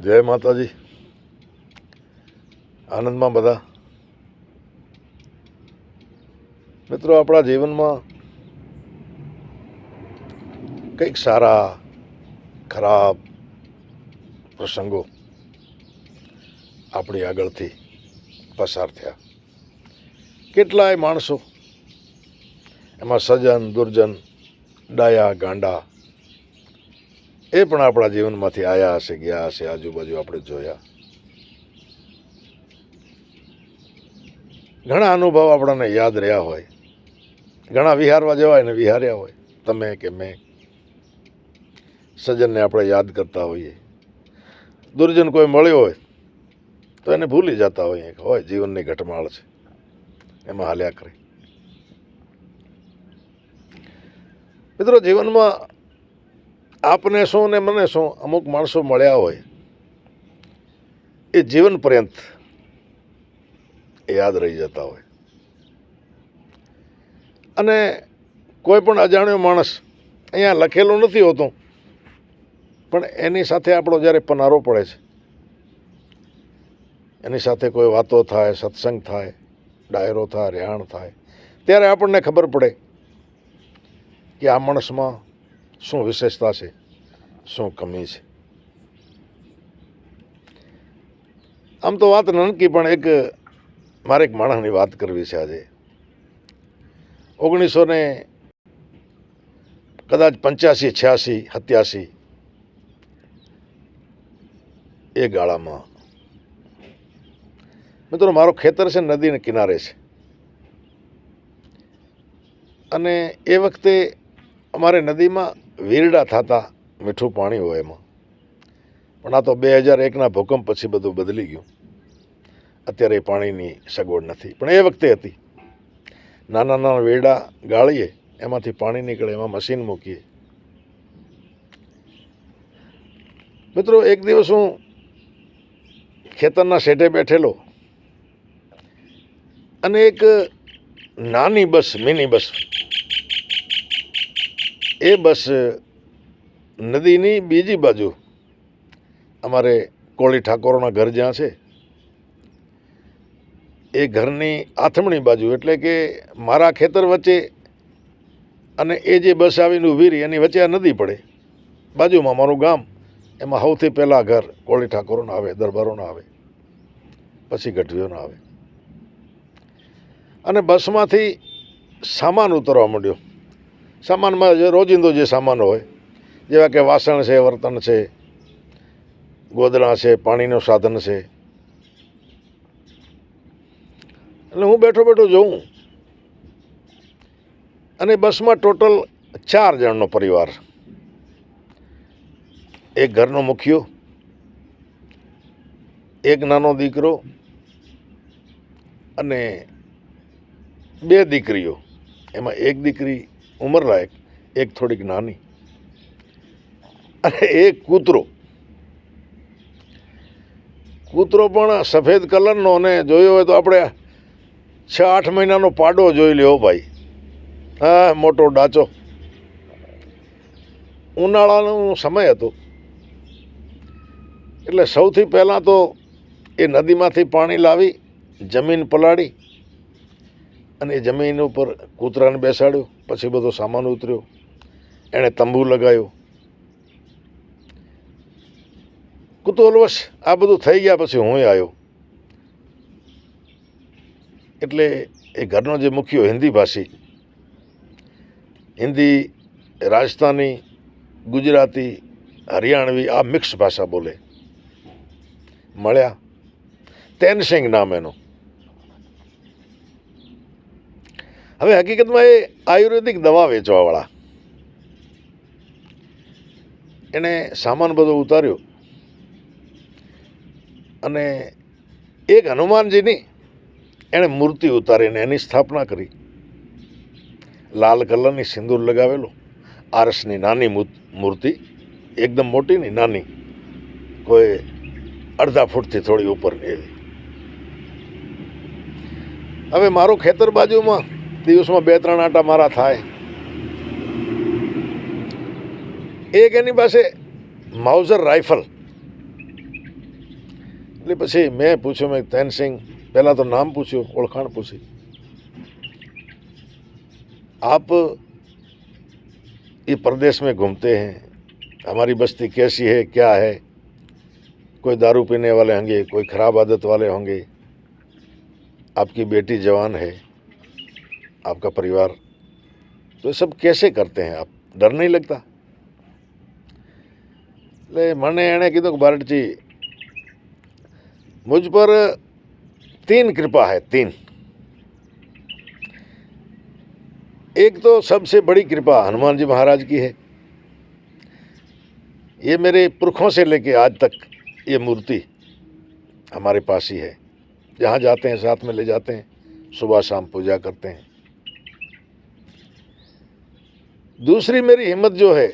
જય માતાજી. આનંદમાં બધા. મિત્રો, આપણા જીવનમાં કંઈક સારા, ખરાબ પ્રસંગો આપણી આગળથી પસાર થયા. કેટલાય માણસો એમાં સજન, દુર્જન, ડાયા, ગાંડા એ પણ આપણા જીવનમાંથી આયા હશે, ગયા હશે, આજુબાજુ આપણે જોયા. ઘણા અનુભવ આપણને યાદ રહ્યા હોય. ઘણા વિહારવા જવાય ને વિહાર્યા હોય. તમે કે મેં. સજ્જનને આપણે યાદ કરતા હોઈએ. દુર્જન કોઈ મળ્યો હોય, તો એને ભૂલી જતા હોઈએ હોય, જીવનની ઘટમાળ છે. એમાં હાલ્યા કરે. મિત્રો, જીવનમાં આપને શું ને મને શું? અમુક માણસો મળ્યા હોય. એ જીવન પર્યંત યાદ રહી જતા હોય. અને કોઈ પણ અજાણ્યો માણસ અહીંયા લખેલું નથી હોતું, પણ એની સાથે આપણો જ્યારે પનારો પડે છે, એની સાથે કોઈ વાતો થાય, સત્સંગ થાય, ડાયરો થાય, રેહાણ થાય, ત્યારે આપણને ખબર પડે કે આ માણસમાં શું વિશેષતા છે. શું કમી છે આમ તો વાત નાનકી, પણ એક મારે એક માણસની વાત કરવી છે આજે. ઓગણીસો ને કદાચ પંચ્યાસી, છ્યાસી, સત્યાસી, એ ગાળામાં. મિત્રો, મારો ખેતર છે નદીને કિનારે છે. અને એ વખતે અમારે નદીમાં વીરડા થતા. મીઠું પાણી હોય એમાં. પણ આ તો બે હજાર એકના ભૂકંપ પછી બધું બદલી ગયું. અત્યારે એ પાણીની સગવડ નથી. પણ એ વખતે હતી. નાના નાના વેડા ગાળીએ, એમાંથી પાણી નીકળે, એમાં મશીન મૂકીએ. મિત્રો, એક દિવસ હું ખેતરના શેઠે બેઠેલો અને એક નાની બસ, મિની બસ, એ બસ નદીની બીજી બાજુ અમારે કોળી ઠાકોરોના ઘર જ્યાં છે, એ ઘરની આથમણી બાજુ. એટલે કે મારા ખેતર વચ્ચે અને એ જે બસ આવીને ઊભી રહી, એની વચ્ચે આ નદી પડે. બાજુમાં મારું ગામ, એમાં સૌથી પહેલાં ઘર કોળી ઠાકોરોના આવે, દરબારોના આવે, પછી ગઢવીઓના આવે. અને બસમાંથી સામાન ઉતરવા માંડ્યો. સામાનમાં જે રોજિંદો જે સામાન હોય જેવા કે વાસણ છે, વર્તન છે, ગોદડા છે, પાણીનું સાધન છે. એટલે હું બેઠો બેઠો જોઉં અને બસમાં ટોટલ ચાર જણનો પરિવાર. એક ઘરનો મુખ્યો, એક નાનો દીકરો અને બે દીકરીઓ. એમાં એક દીકરી ઉંમરલાયક, એક થોડીક નાની. અને એક કૂતરો. કૂતરો પણ સફેદ કલરનો અને જોયો હોય તો આપણે છ, આઠ મહિનાનો પાડો જોઈ લ્યો ભાઈ. હા, મોટો ડાચો. ઉનાળાનો સમય હતો. એટલે સૌથી પહેલાં તો એ નદીમાંથી પાણી લાવી, જમીન પલાળી અને એ જમીન ઉપર કૂતરાને બેસાડ્યો. પછી બધો સામાન ઉતર્યો. એણે તંબુ લગાવ્યો. કુતૂહલવશ આ બધું થઈ ગયા પછી હું આવ્યો એટલે એ ઘરનો જે મુખ્યો હિન્દી ભાષી, હિન્દી, રાજસ્થાની, ગુજરાતી, હરિયાણવી આ મિક્સ ભાષા બોલે. મળ્યા. તેનસિંગ નામ એનું. હવે હકીકતમાં એ આયુર્વેદિક દવા વેચવાવાળા. એણે સામાન બધો ઉતાર્યો. અને એક હનુમાનજીની એણે મૂર્તિ ઉતારીને એની સ્થાપના કરી. લાલ કલરની સિંદૂર લગાવેલો. આરસની નાની મૂર્તિ એકદમ મોટી નહીં નાની. કોઈ અડધા ફૂટથી થોડી ઉપરની એવી હવે મારું ખેતર બાજુમાં દિવસમાં બે ત્રણ આટા મારા થાય. એક એની પાસે માઉઝર રાઇફલ એટલે मैं મેં પૂછ્યું, મેં તેનસિંહ પહેલાં તો નામ પૂછ્યું, ઓળખાણ પૂછી. आप ये प्रदेश में घूमते हैं हमारी बस्ती कैसी है क्या है कोई दारू पीने वाले होंगे कोई ख़राब आदत वाले होंगे आपकी बेटी जवान है आपका परिवार तो ये सब कैसे करते हैं आप डर नहीं लगता એટલે મને એણે કીધું કે, બારડજી मुझ पर तीन कृपा है, तीन। एक तो सबसे बड़ी कृपा हनुमान जी महाराज की है। ये मेरे पुरखों से लेके आज तक ये मूर्ति हमारे पास ही है। जहाँ जाते हैं, साथ में ले जाते हैं, सुबह शाम पूजा करते हैं। दूसरी मेरी हिम्मत जो है,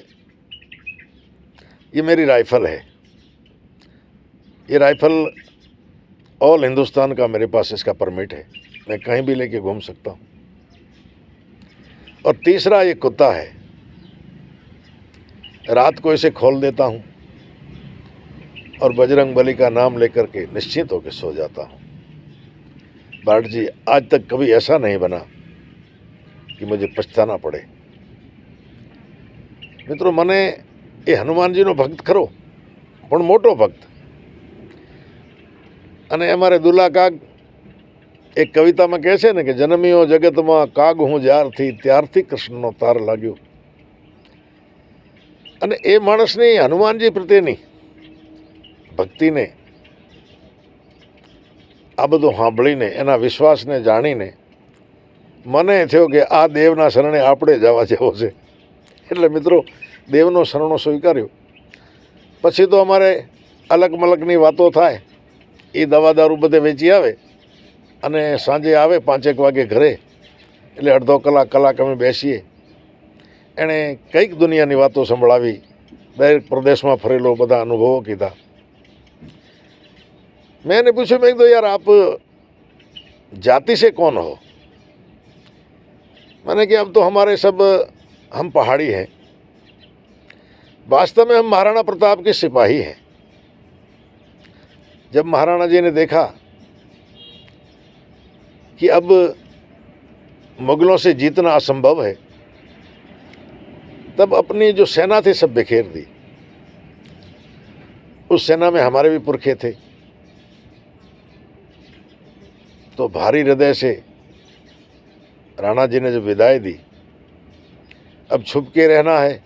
ये मेरी राइफल है। ये राइफल ऑल हिंदुस्तान का मेरे पास इसका परमिट है मैं कहीं भी लेके घूम सकता हूँ और तीसरा ये कुत्ता है रात को इसे खोल देता हूँ और बजरंग बली का नाम लेकर के निश्चित होकर सो जाता हूँ बाट जी आज तक कभी ऐसा नहीं बना कि मुझे पछताना पड़े મિત્રો મને એ હનુમાનજીનો ભક્ત ખરો પણ મોટો ભક્ત અને અમારે દુલા કાગ એક કવિતામાં કહે છે ને કે જન્મ્યો જગતમાં કાગ હું જ્યારથી ત્યારથી કૃષ્ણનો તાર લાગ્યો. અને એ માણસની હનુમાનજી પ્રત્યેની ભક્તિને, આ બધું સાંભળીને, એના વિશ્વાસને જાણીને મને થયો કે આ દેવના શરણે આપણે જવા જેવો છે. એટલે મિત્રો, દેવનો શરણો સ્વીકાર્યો. પછી તો અમારે અલગ મલકની વાતો થાય. એ દવા દારૂ બધે વેચી આવે અને સાંજે આવે પાંચેક વાગે ઘરે એટલે અડધો કલાક કલાક અમે બેસીએ એણે કંઈક દુનિયાની વાતો સંભળાવી દરેક પ્રદેશમાં ફરેલો બધા અનુભવો કીધા મેં એને પૂછ્યું મેં કીધું યાર આપ जाति से कौन हो मैंने कि अब तो हमारे सब हम पहाड़ी हैं वास्तव में हम महाराणा प्रताप के सिपाही हैं जब महाराणा जी ने देखा कि अब मुगलों से जीतना असंभव है, तब अपनी जो सेना थी सब बिखेर दी। उस सेना में हमारे भी पुरखे थे। तो भारी हृदय से राणा जी ने जब विदाई दी, अब छुप के रहना है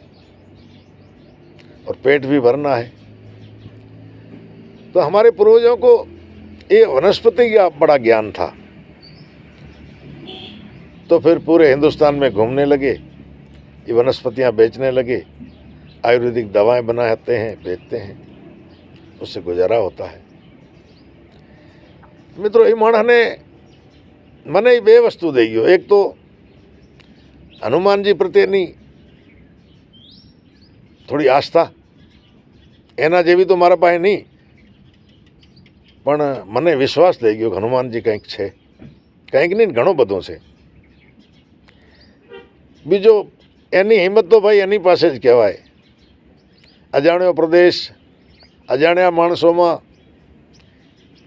और पेट भी भरना है। तो हमारे पूर्वजों को ये वनस्पति का बड़ा ज्ञान था तो फिर पूरे हिंदुस्तान में घूमने लगे ये वनस्पतियाँ बेचने लगे आयुर्वेदिक दवाएं बनाते हैं बेचते हैं उससे गुजारा होता है મિત્રો એ માણસને મને એ બે વસ્તુ દઈ ગયો એક તો હનુમાનજી પ્રત્યેની થોડી આસ્થા એના જેવી તો મારા પાસે નહીં પણ મને વિશ્વાસ થઈ ગયો હનુમાનજી કંઈક છે. કંઈક નહીં, ઘણું બધું છે. બીજો, એની હિંમત તો ભાઈ એની પાસે જ કહેવાય. અજાણ્યો પ્રદેશ, અજાણ્યા માણસોમાં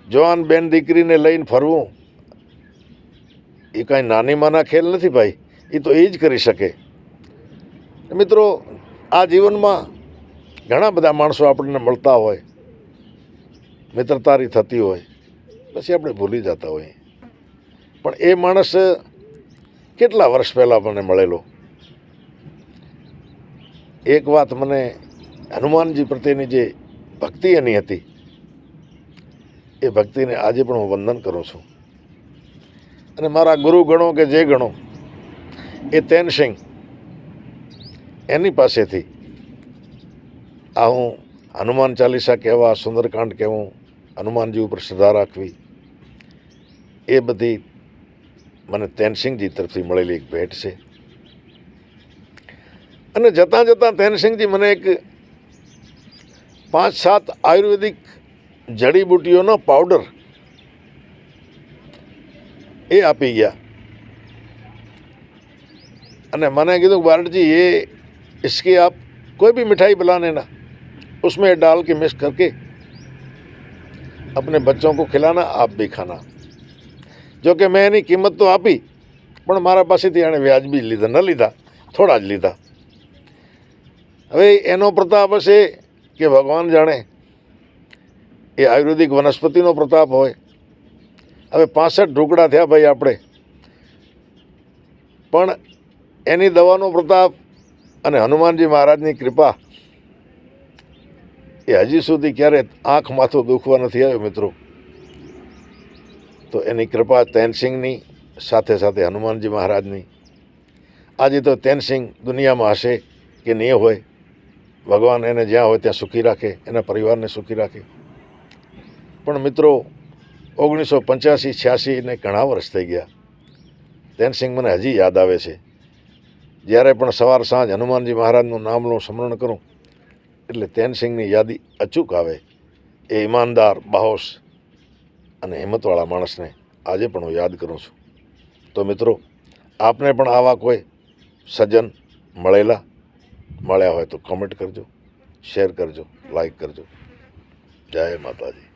જવાન બેન દીકરીને લઈને ફરવું, એ કાંઈ નાની ખેલ નથી ભાઈ, એ તો એ જ કરી શકે. મિત્રો, આ જીવનમાં ઘણા બધા માણસો આપણને મળતા હોય. મિત્રતારી થતી હોય, પછી આપણે ભૂલી જતા હોઈએ. પણ એ માણસ કેટલા વર્ષ પહેલાં મને મળેલો? એક વાત મને હનુમાનજી પ્રત્યેની જે ભક્તિ એની હતી, એ ભક્તિને આજે પણ હું વંદન કરું છું. અને મારા ગુરુ ગણો કે જે ગણો, એ તેનસિંહ એની પાસેથી આ હું હનુમાન ચાલીસા કહેવા, સુંદરકાંડ કહેવું હનુમાનજી ઉપર શ્રદ્ધા રાખવી એ બધી મને તેનસિંહજી તરફથી મળેલી એક ભેટ છે અને જતાં જતાં તેનસિંહજી મને એક પાંચ સાત આયુર્વેદિક જડીબુટ્ટીઓનો પાવડર એ આપી ગયા અને મને કીધું कि बारट जी ये इसकी आप कोई भी मिठाई बनाने ना उसमें डाल के मिक्स करके अपने बच्चों को खिलाना आप भी खाना જો કે મેં એની કિંમત તો આપી પણ મારા પાસેથી એણે વ્યાજબી લીધા ન લીધા થોડા જ લીધા હવે એનો પ્રતાપ હશે કે ભગવાન જાણે એ આયુર્વેદિક વનસ્પતિનો પ્રતાપ હોય હવે પાસઠ ઢોકળા થયા ભાઈ આપણે પણ એની દવાનો પ્રતાપ અને હનુમાનજી મહારાજની કૃપા એ હજી સુધી ક્યારે આંખ માથું દુખવા નથી આવ્યો, મિત્રો. તો એની કૃપા તેનસિંહની સાથે સાથે હનુમાનજી મહારાજની. આજે તો તેનસિંહ દુનિયામાં હશે કે નહીં હોય. ભગવાન એને જ્યાં હોય ત્યાં સુખી રાખે, એના પરિવારને સુખી રાખે. પણ મિત્રો, ઓગણીસો પંચ્યાસી, છ્યાસીને ઘણા વર્ષ થઈ ગયા. તેનસિંહ મને હજી યાદ આવે છે. જ્યારે પણ સવાર સાંજ હનુમાનજી મહારાજનું નામનું સ્મરણ કરું એટલે તેનસિંહની યાદી અચૂક આવે એ ઈમાનદાર, બાહોશ અને હિંમતવાળા માણસને આજે પણ હું યાદ કરું છું. તો મિત્રો, આપને પણ આવા કોઈ સજ્જન મળેલા, મળ્યા હોય તો કોમેન્ટ કરજો શેર કરજો લાઈક કરજો. જય માતાજી.